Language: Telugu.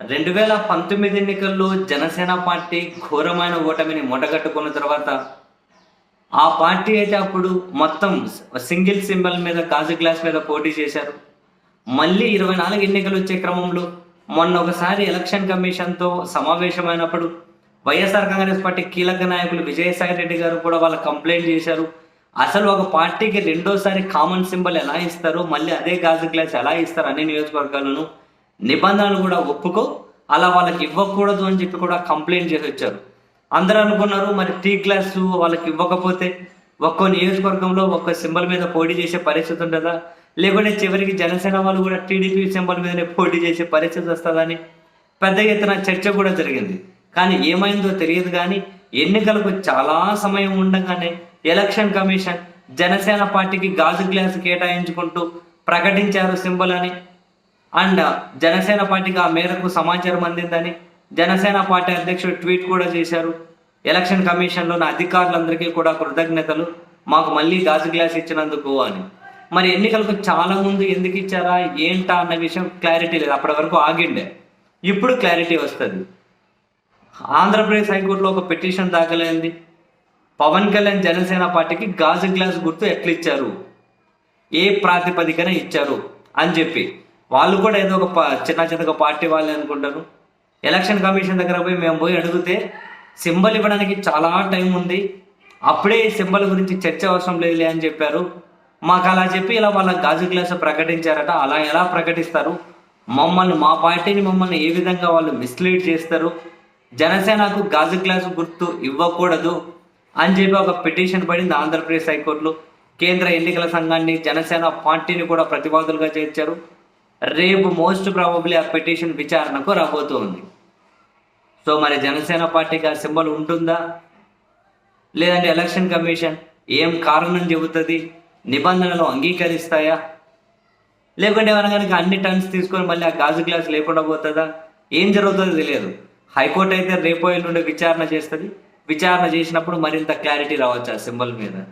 రెండు వేల పంతొమ్మిది ఎన్నికల్లో జనసేన పార్టీ ఘోరమైన ఓటమిని మూటగట్టుకున్న తర్వాత ఆ పార్టీ అయితే అప్పుడు మొత్తం సింగిల్ సింబల్ మీద గాజు గ్లాస్ మీద పోటీ చేశారు. మళ్ళీ ఇరవై నాలుగు ఎన్నికలు వచ్చే క్రమంలో మొన్న ఒకసారి ఎలక్షన్ కమిషన్తో సమావేశమైనప్పుడు వైఎస్ఆర్ కాంగ్రెస్ పార్టీ కీలక నాయకులు విజయసాయి రెడ్డి గారు కూడా వాళ్ళు కంప్లైంట్ చేశారు. అసలు ఒక పార్టీకి రెండోసారి కామన్ సింబల్ ఎలా ఇస్తారు మళ్ళీ అదే గాజు గ్లాస్ ఎలా ఇస్తారు అన్ని నియోజకవర్గాలను నిబంధనలు కూడా ఒప్పుకో అలా వాళ్ళకి ఇవ్వకూడదు అని చెప్పి కూడా కంప్లైంట్ చేసి వచ్చారు. అందరూ అనుకున్నారు మరి టీ గ్లాసు వాళ్ళకి ఇవ్వకపోతే ఒక్కో నియోజకవర్గంలో ఒక్క సింబల్ మీద పోటీ చేసే పరిస్థితి ఉంటుందా లేకుంటే చివరికి జనసేన వాళ్ళు కూడా టీడీపీ సింబల్ మీదనే పోటీ చేసే పరిస్థితి వస్తుందని పెద్ద ఎత్తున చర్చ కూడా జరిగింది. కానీ ఏమైందో తెలియదు కానీ ఎన్నికలకు చాలా సమయం ఉండగానే ఎలక్షన్ కమిషన్ జనసేన పార్టీకి గాజు గ్లాస్ కేటాయించుకుంటూ ప్రకటించారు సింబల్ అని అండ్ జనసేన పార్టీకి ఆ మేరకు సమాచారం అందిందని జనసేన పార్టీ అధ్యక్షుడు ట్వీట్ కూడా చేశారు. ఎలక్షన్ కమిషన్లోని అధికారులందరికీ కూడా కృతజ్ఞతలు. మాకు మళ్ళీ గాజు గ్లాస్ ఇచ్చినందుకు అని. మరి ఎన్నికలకు చాలా ముందు ఎందుకు ఇచ్చారా? ఏంటా అన్న విషయం క్లారిటీ లేదు. అప్పటి వరకు ఆగిండే. ఇప్పుడు క్లారిటీ వస్తుంది. ఆంధ్రప్రదేశ్ హైకోర్టులో ఒక పిటిషన్ దాఖలైంది. పవన్ కళ్యాణ్ జనసేన పార్టీకి గాజు గ్లాస్ గుర్తు ఎట్లిచ్చారు ఏ ప్రాతిపదికన ఇచ్చారు? అని చెప్పి. వాళ్ళు కూడా ఏదో ఒక ప- చిన్న చిన్నగా పార్టీ వాళ్ళే అనుకుంటారు. ఎలక్షన్ కమిషన్ దగ్గర పోయి మేము పోయి అడిగితే సింబల్ ఇవ్వడానికి చాలా టైం ఉంది. అప్పుడే సింబల్ గురించి చర్చ అవసరం లేదులే అని చెప్పారు. మాకు అలా చెప్పి ఇలా వాళ్ళ గాజు గ్లాస్ ప్రకటించారట. అలా ఎలా ప్రకటిస్తారు? మమ్మల్ని మా పార్టీని మమ్మల్ని ఏ విధంగా వాళ్ళు మిస్లీడ్ చేస్తారు? జనసేనకు గాజు గ్లాసు గుర్తు ఇవ్వకూడదు అని చెప్పి ఒక పిటిషన్ పడింది ఆంధ్రప్రదేశ్ హైకోర్టులో. కేంద్ర ఎన్నికల సంఘాన్ని జనసేన పార్టీని కూడా ప్రతివాదులుగా చేర్చారు. రేపు మోస్ట్ ప్రాబబ్లీ ఆ పిటిషన్ విచారణకు రాబోతుంది. సో మరి జనసేన పార్టీకి ఆ సింబల్ ఉంటుందా? లేదంటే ఎలక్షన్ కమిషన్ ఏం కారణం చెబుతుంది? నిబంధనలు అంగీకరిస్తాయా? లేకుంటే ఏమైనా కనుక అన్ని టర్న్స్ తీసుకొని మళ్ళీ ఆ గాజు గ్లాస్ లేకుండా పోతుందా? ఏం జరుగుతుందో తెలియదు. హైకోర్టు అయితే రేపు ఎల్లుండి విచారణ చేస్తుంది. విచారణ చేసినప్పుడు మరింత క్లారిటీ రావచ్చు ఆ సింబల్ మీద.